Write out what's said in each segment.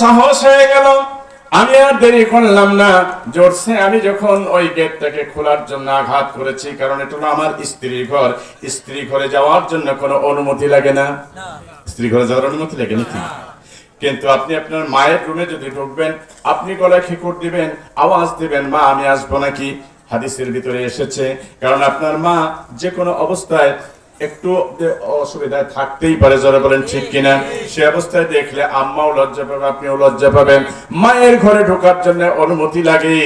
সাহস হয়ে গেল। আমি আর দেরি করলাম না। জোরসে আমি যখন ওই গেটটাকে খোলার জন্য আঘাত করেছি কারণ এটা হলো আমার স্ত্রীর ঘর। স্ত্রী ঘরে যাওয়ার জন্য কোনো অনুমতি লাগে না। স্ত্রী ঘরে যাওয়ার অনুমতি লাগে নাকি? কিন্তু আপনি আপনার মায়ের রুমে যদি ঢুকবেন আপনি গলায় খিকুর দিবেন আওয়াজ দিবেন মা আমি আসব নাকি? হাদিসের ভিতরে এসেছে কারণ আপনার মা যে কোনো অবস্থায় একটু অসুবিধায় থাকতেই পারে যারা বলেন, ঠিক কিনা? সে অবস্থায় দেখলে আম্মাও লজ্জা পাবে, আপনিও লজ্জা পাবেন। মায়ের ঘরে ঢোকার জন্য অনুমতি লাগে।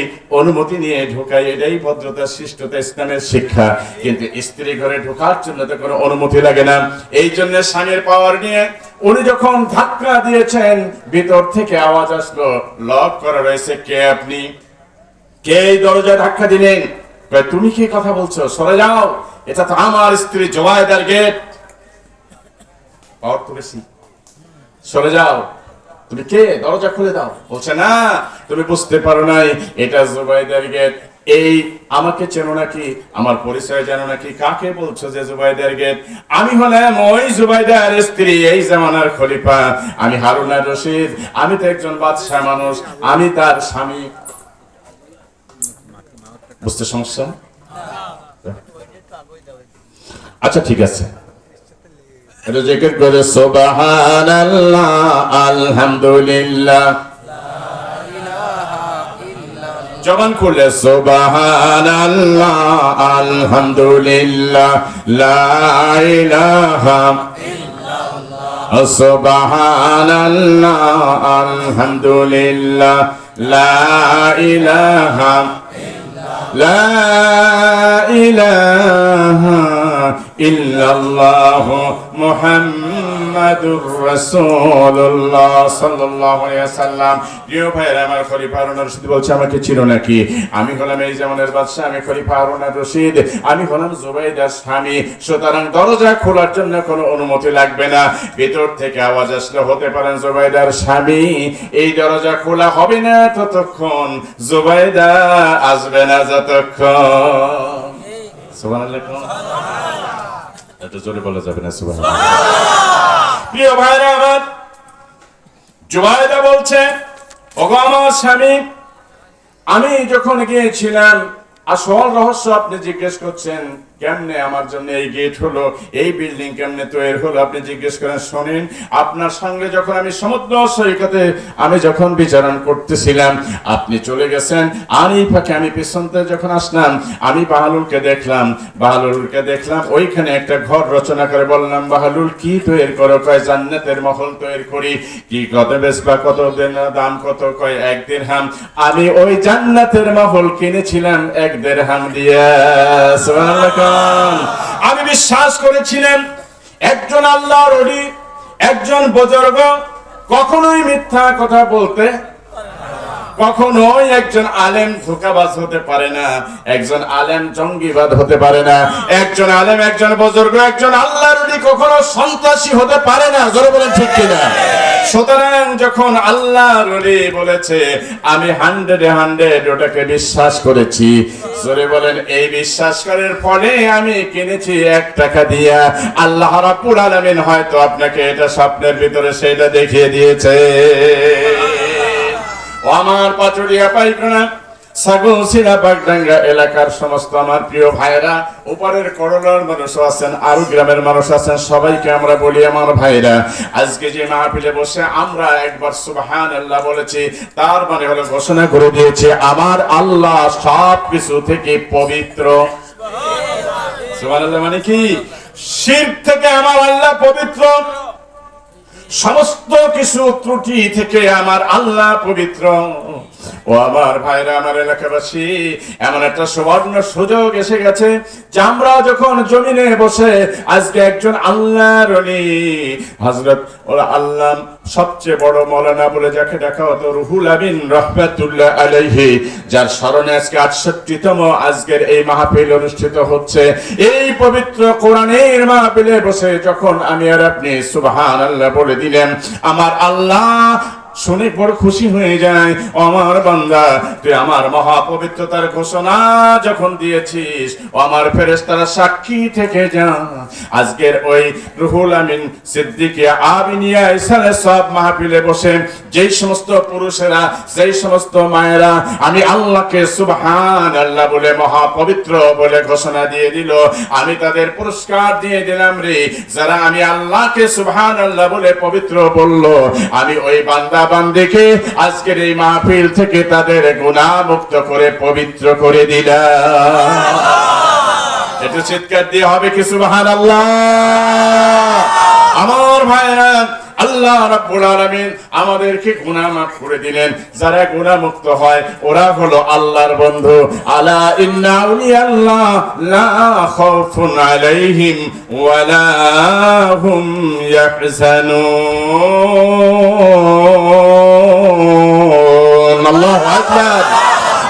অনুমতি নিয়ে ঢোকাই এটাই ভদ্রতা শিষ্টতা ইসলামের শিক্ষা। কিন্তু স্ত্রী ঘরে ঢোকার জন্য তো কোনো অনুমতি লাগে না। এই জন্য স্বামীর পাওয়ার নিয়ে উনি যখন ধাক্কা দিয়েছেন, ভিতর থেকে আওয়াজ আসলো, লক করা রয়েছে, কে আপনি? কে এই দরজায় ধাক্কা দিলেন? তুমি কি কথা বলছো? সরে যাও। এটা তো আমার স্ত্রী জোয়াইদার গেট পাওয়ার তো বেশি। সরে যাও। তুমি কে? দরজা খুলে দাও। বলছে, না, তুমি বুঝতে পারো নাই, এটা জুবাইদার গেট এই আমাকে চেনো নাকি? আমার পরিচয় জানো নাকি? কাকে বলছো যে জুবাইদার গেট আমি হলাম ওই জুবাইদার স্ত্রী, এই জামানার খলিফা। আমি হারুনার রশিদ, আমি তো একজন বাদশাহ মানুষ। আমি তার স্বামী। বুঝতে সমস্যা? আচ্ছা ঠিক আছে। এটা জিকির করে সুবহানাল্লাহ আলহামদুলিল্লাহ। জবান আল্লাহ আলহামদুলিল্লাহ। লা ইলাহা লা ইল্লাল্লাহ মুহাম্মাদুর রাসূলুল্লাহ সাল্লাল্লাহু আলাইহি ওয়াসাল্লাম। প্রিয় ভাইরা আমার খলিফা হারুন রশিদ বলছে, আমাকে চিনো নাকি? আমি হলাম এই জামানের বাদশা আমি খলিফা হারুন রশিদ আমি হলাম জুবাইদার স্বামী। সুতরাং দরজা খোলার জন্য কোনো অনুমতি লাগবে না। ভিতর থেকে আওয়াজ আসলে হতে পারেন জুবাইদার স্বামী। এই দরজা খোলা হবে না ততক্ষণ। জুবাইদা আসবে না যতক্ষণ। সুবহানাল্লাহ একটু জোরে বলা যাবে না প্রিয় ভাইরা আমার জুবাইদা বলছে ওগো আমার স্বামী আমি যখন গিয়েছিলাম আসল রহস্য আপনি জিজ্ঞেস করছেন কেমনে আমার জন্য এই গেট হলো, এই বিল্ডিং কেমনে তৈরি হলো? আপনি জিজ্ঞেস করেন, শোনেন, আপনার সঙ্গে যখন আমি সমুদ্র সৈকতে, আমি যখন বিচারণ করতেছিলাম, আপনি চলে গেছেন, আর এই ফাঁকে আমি পিছনতে যখন আসলাম, আমি বাহালুলকে দেখলাম বাহালুলকে দেখলাম, ওইখানে একটা ঘর রচনা করে বললাম, বাহালুল, কি তৈরি করো? কয়, জান্নাতের মহল তৈরি করি। কি কত বেসবা কত দাম কত? কয়, এক দিরহাম আমি ওই জান্নাতের মহল কিনেছিলাম এক দেড়হাম দিয়ে। সুবহানাল্লাহ। কোন। আমি বিশ্বাস করেছিলাম, একজন আল্লাহর অলি একজন বুজুর্গ কখনোই মিথ্যা কথা বলতে, কখনোই একজন আলেম ধোকাবাজ হতে পারে না, একজন আলেম জঙ্গিবাদ হতে পারে না, একজন আলেম, একজন বুজুর্গ, একজন আল্লাহর কখনো সন্ত্রাসী হতে পারে না, জোরে বলেন ঠিক কিনা? সুতরাং যখন আল্লাহ রলি বলেছে, আমি হান্ড্রেডে হান্ড্রেড ওটাকে বিশ্বাস করেছি। জোরে বলেন, এই বিশ্বাস করার ফলে আমি কিনেছি এক টাকা দিয়া। আল্লাহ রাব্বুল আলামিন হয়তো আপনাকে এটা স্বপ্নের ভিতরে সেটা দেখিয়ে দিয়েছে। আমার পাচুরিয়া পাইকনা ছাগল সিরা বাগডাঙ্গা এলাকার সমস্ত আমার প্রিয় ভাইরা উপরের করলার মানুষ আছেন, আরও গ্রামের মানুষ আছেন, সবাইকে আমরা বলি আমার ভাইরা আজকে যে মাহফিলে বসে আমরা একবার সুবহান আল্লাহ বলেছি, তার মানে হলো ঘোষণা করে দিয়েছে, আমার আল্লাহ সব কিছু থেকে পবিত্র। সুবহানাল্লাহ মানে কি? শির থেকে আমার আল্লাহ পবিত্র। সমস্ত কিছু ত্রুটি থেকে আমার আল্লাহ পবিত্র। ও আমার ভাইরা, আমার এলাকাবাসী, এমন একটা সুবর্ণ সুযোগ এসে গেছে যে আমরা যখন জমিনে বসে আজকে একজন আল্লাহর অলি, হযরত ওরা আল্লাহ সবচেয়ে বড় মৌলানা বলে যাকে দেখা হতো, রুহুল আমিন রহমাতুল্লাহ আলাইহি, যার স্মরণে আজকে আটষট্টিতম আজকের এই মাহফিল অনুষ্ঠিত হচ্ছে। এই পবিত্র কোরআনের মাহফিলে বসে যখন আমি আর আপনি সুবহান আল্লাহ বলে দিলেন, আমার আল্লাহ শুনে বড় খুশি হয়ে যায় আমার বান্দা, তুই আমার মহাপবিত্রতার ঘোষণা যখন দিয়েছিস আমার ফেরেশতারা সাক্ষী থেকে যা। আজকের ওই রুহুল আমিন সিদ্দিকী আবিনিয়া, ইসালে সব মাহফিলে বসে যেই সমস্ত পুরুষেরা সেই সমস্ত মায়েরা, আমি আল্লাহকে সুবহান আল্লাহ বলে মহাপবিত্র বলে ঘোষণা দিয়ে দিল। আমি তাদের পুরস্কার দিয়ে দিলাম রে। যারা আমি আল্লাহকে সুবহান আল্লাহ বলে পবিত্র বলল, আমি ওই বান্দা বান্দিকে আজকের এই মাহফিল থেকে তাদের গুনাহ মুক্ত করে পবিত্র করে দিলাম একটু চিৎকার দিয়ে হবে কি সুবহান আল্লাহ আমার ভাইরা, আল্লাহ রাব্বুল আলামিন আমাদেরকে গুনাহ মাফ করে দিলেন। যারা গুনাহ মুক্ত হয়, ওরা হলো আল্লাহর বন্ধু। আলা ইন্না আউলিয়াল্লাহ লা খাউফুন আলাইহিম ওয়ালা হুম ইয়াহজানুন। আল্লাহু আকবার।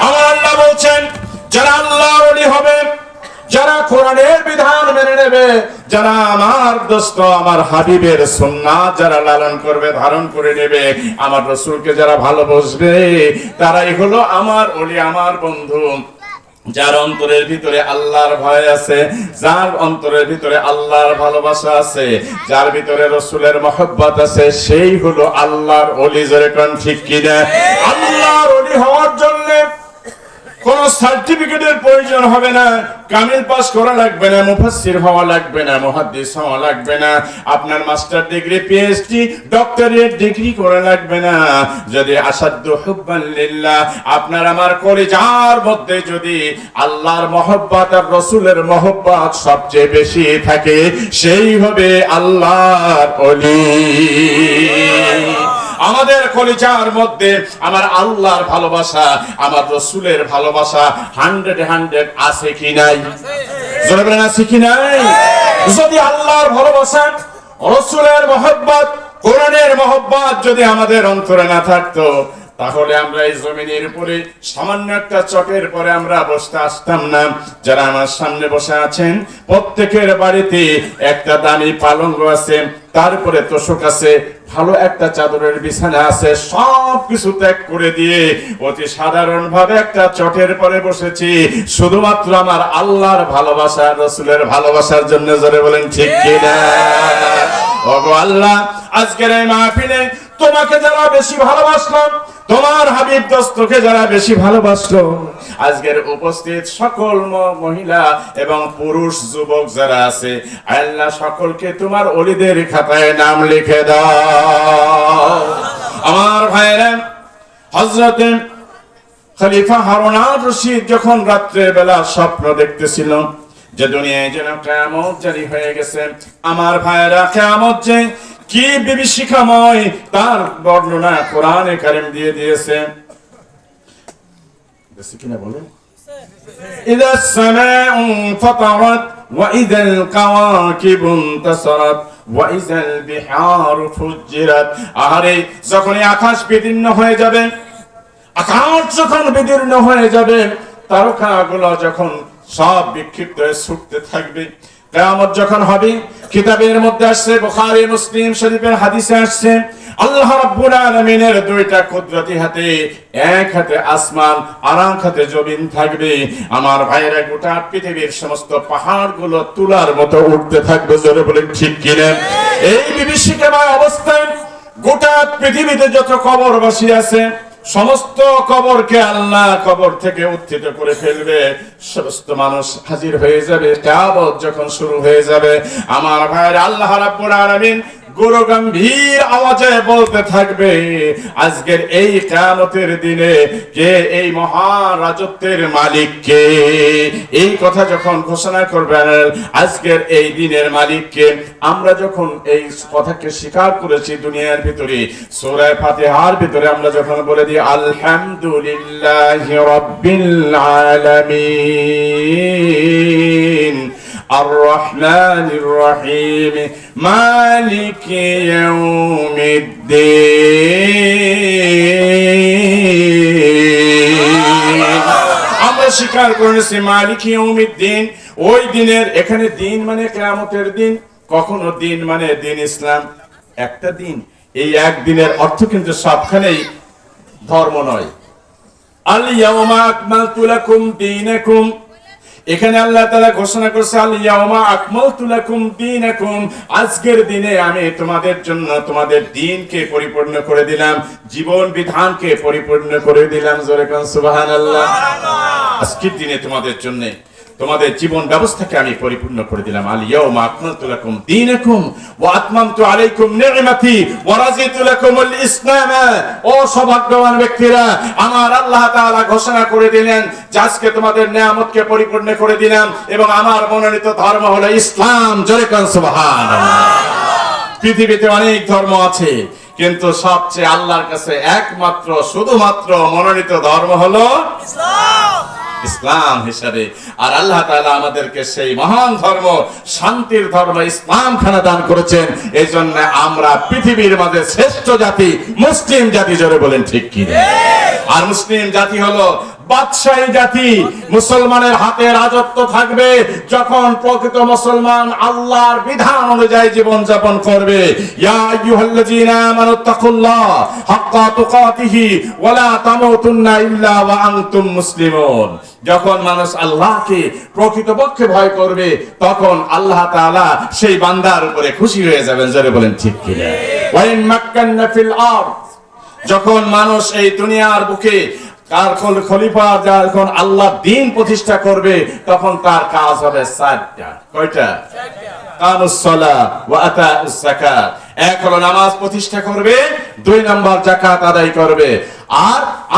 আমার আল্লাহ বলছেন, যারা আল্লাহর ওলি হবে, যারা কোরআনের বিধান মেনে নেবে, যারা আমার দোস্ত, আমার হাবিবের সন্না যারা লালন করবে, ধারণ করে নেবে, আমার রসুলকে যারা ভালোবাসবে, তারাই হলো আমার ওলি, আমার বন্ধু। যার অন্তরের ভিতরে আল্লাহর ভয় আছে, যার অন্তরের ভিতরে আল্লাহর ভালোবাসা আছে, যার ভিতরে রসুলের মহব্বত আছে, সেই হলো আল্লাহর অলি। জোরে ঠিক কিনা? আল্লাহর অলি হওয়ার জন্য কোন সার্টিফিকেটের প্রয়োজন হবে না। কামিল পাস করা লাগবে না, মুফাসসির হওয়া লাগবে না, মুহাদ্দিস হওয়া লাগবে না। আপনার master degree PhD doctorate degree করা লাগবে না। যদি আসাদ্দু হুব্বান লিল্লাহ, আপনার আমার কলিজার মধ্যে যদি আল্লাহর মহব্বত আর রসুলের মহব্বত সবচেয়ে বেশি থাকে, সেই হবে আল্লাহর অলি আমাদের কলিজার মধ্যে আমার আল্লাহর ভালোবাসা, আমার রসুলের ভালোবাসা হান্ড্রেড হান্ড্রেড আছে কি নাই? আছে কি নাই? যদি আল্লাহর ভালোবাসা, রসুলের মহব্বত, কোরআনের মহব্বত যদি আমাদের অন্তরে না থাকতো, তাহলে আমরা এই জমিনের উপরে সামান্য একটা চকের পরে আমরা বসতে আসতাম না। যারা আমার সামনে বসে আছেন, প্রত্যেকের বাড়িতে একটা দামি পালঙ্গ আছে। তারপরে তোষক আছে ভালো একটা চাদরের বিছানা আছে সব কিছু ত্যাগ করে দিয়ে অতি সাধারণ ভাবে একটা চটের পরে বসেছি। শুধুমাত্র আমার আল্লাহর ভালোবাসা রসুলের ভালোবাসার জন্য জোরে বলেন ঠিক কিনা? ওগো আল্লাহ আজকের এই মাহফিলে তোমাকে যারা বেশি ভালোবাসলাম তোমার হাবিব দস্তকে যারা বেশি ভালোবাসলো, আজকের উপস্থিত সকল মহিলা এবং পুরুষ যুবক যারা আছে, আল্লাহ সকলকে তোমার অলিদের খাতায় নাম লিখে দাও। আমার ভাইরা হজরতে খলিফা হারুন রশিদ যখন রাত্রের বেলা স্বপ্ন দেখতেছিল যে দুনিয়ায় যেন কেমত জারি হয়ে গেছে, আমার ভাইয়েরা কেমত যে কি বিভীষিকাময় তার বর্ণনা কোরআনে কারিম দিয়ে দিয়েছে বেশি কিনা বলে إذا السماء انفطرت وإذا الكواكب انتصرت وإذا البحار فجرت আরে যখনই আকাশ বিদীর্ণ হয়ে যাবে আকাশ যখন বিদীর্ণ হয়ে যাবে তারকাগুলো যখন সব বিক্ষিপ্ত হয়ে ছুটতে থাকবে কেয়ামত যখন হবে, কিতাবের মধ্যে আসছে, বুখারী, মুসলিম শরীফের হাদিসে আসছে, আল্লাহ রাব্বুল আলামিনের দুইটা কুদরতি হাতে, এক হাতে আসমান, আর এক হাতে জমিন থাকবে। আমার ভাইয়েরা, গোটা পৃথিবীর সমস্ত পাহাড়গুলো তুলার মতো উঠতে থাকবে, জোরে বলে ঠিক কিনা? এই বিভীষিকাময় অবস্থায় গোটা পৃথিবীতে যত কবরবাসী আছে সমস্ত কবরকে আল্লাহ কবর থেকে উত্থিত করে ফেলবে। সমস্ত মানুষ হাজির হয়ে যাবে। যখন শুরু হয়ে যাবে। আমার ভাইয়ের আল্লাহ রাব্বুল আলামিন গুরু গম্ভীর আওয়াজে বলতে থাকবে, আজকের এই কিয়ামতের দিনে কে এই মহান রাজত্বের মালিক কে? এই কথা যখন ঘোষণা করবেন, আজকের এই দিনের মালিককে আমরা যখন এই কথাকে স্বীকার করেছি দুনিয়ার ভিতরে, সূরা ফাতিহার ভিতরে আমরা যখন বলে দিই, আলহামদুলিল্লাহি রাব্বিল আলামিন الرحمن الرحيم مالك يوم الدين আমরা স্বীকার করেছি মালিক ইয়ৌমিদ্দিন ওই দিনের এখানে দিন মানে কিয়ামতের দিন কখনো দিন মানে দিন ইসলাম একটা দিন এই একদিনের অর্থ কিন্তু সবখানেই ধর্ম নয় আল ইয়াউমা আকমালতু লাকুম দীনাকুম এখানে আল্লাহ তাআলা ঘোষণা করছে আল ইয়াউমা আকমালতু লাকুম দীনাকুম। আজকের দিনে আমি তোমাদের জন্য তোমাদের দিনকে পরিপূর্ণ করে দিলাম জীবন বিধানকে পরিপূর্ণ করে দিলাম। জোরে কোন সুবহানাল্লাহ। আজকের দিনে তোমাদের জন্য তোমাদের জীবন ব্যবস্থাকে আমি পরিপূর্ণ করে দিলাম। আল ইয়াউমা আকমালতু লাকুম দীনাকুম ওয়া আতমামতু আলাইকুম নি'মাতি ওয়া রাজিতু লাকুমুল ইসলাম। ও সৌভাগ্যবান ব্যক্তিরা, আমার আল্লাহ তাআলা ঘোষণা করে দিলেন যে আজকে তোমাদের নিয়ামতকে পরিপূর্ণ করে দিলাম এবং আমার মনোনীত ধর্ম হলো ইসলাম। জোরে কোন সুবহানাল্লাহ। পৃথিবীতে অনেক ধর্ম আছে, কিন্তু সবচেয়ে আল্লাহর কাছে একমাত্র, শুধুমাত্র মনোনীত ধর্ম হলো ইসলাম। হিসাবে। আর আল্লাহ তাআলা আমাদেরকে সেই মহান ধর্ম শান্তির ধর্ম ইসলাম খানা দান করেছেন। এই জন্য আমরা পৃথিবীর মাঝে শ্রেষ্ঠ জাতি মুসলিম জাতি জোরে বলেন ঠিক কি আর মুসলিম জাতি হলো বাদশাহী জাতি মুসলমানের হাতে রাজত্ব থাকবে যখন প্রকৃত মুসলমান আল্লাহর বিধান অনুযায়ী জীবন যাপন করবে। ইয়া আইয়ুহাল্লাযীনা আমানুত্তাকুল্লাহ হাক্কা তুকাতিহি ওয়ালা তামুতুন্না ইল্লা ওয়া আনতুম মুসলিমুন। যখন মানুষ আল্লাহকে প্রকৃতপক্ষে ভয় করবে, তখন আল্লাহ তাআলা সেই বান্দার উপরে খুশি হয়ে যাবেন। জোরে বলেন ঠিক কিনা? ওয়া ইন মাক্কান্না ফিল আরদ। যখন মানুষ এই দুনিয়ার বুকে কার খল- খলিফা যখন আল্লাহ দিন প্রতিষ্ঠা করবে, তখন তার কাজ হবে সাতটা। কয়টা? এক হলো নামাজ প্রতিষ্ঠা করবে, দুই নাম্বার জাকাত আদায় করবে। আর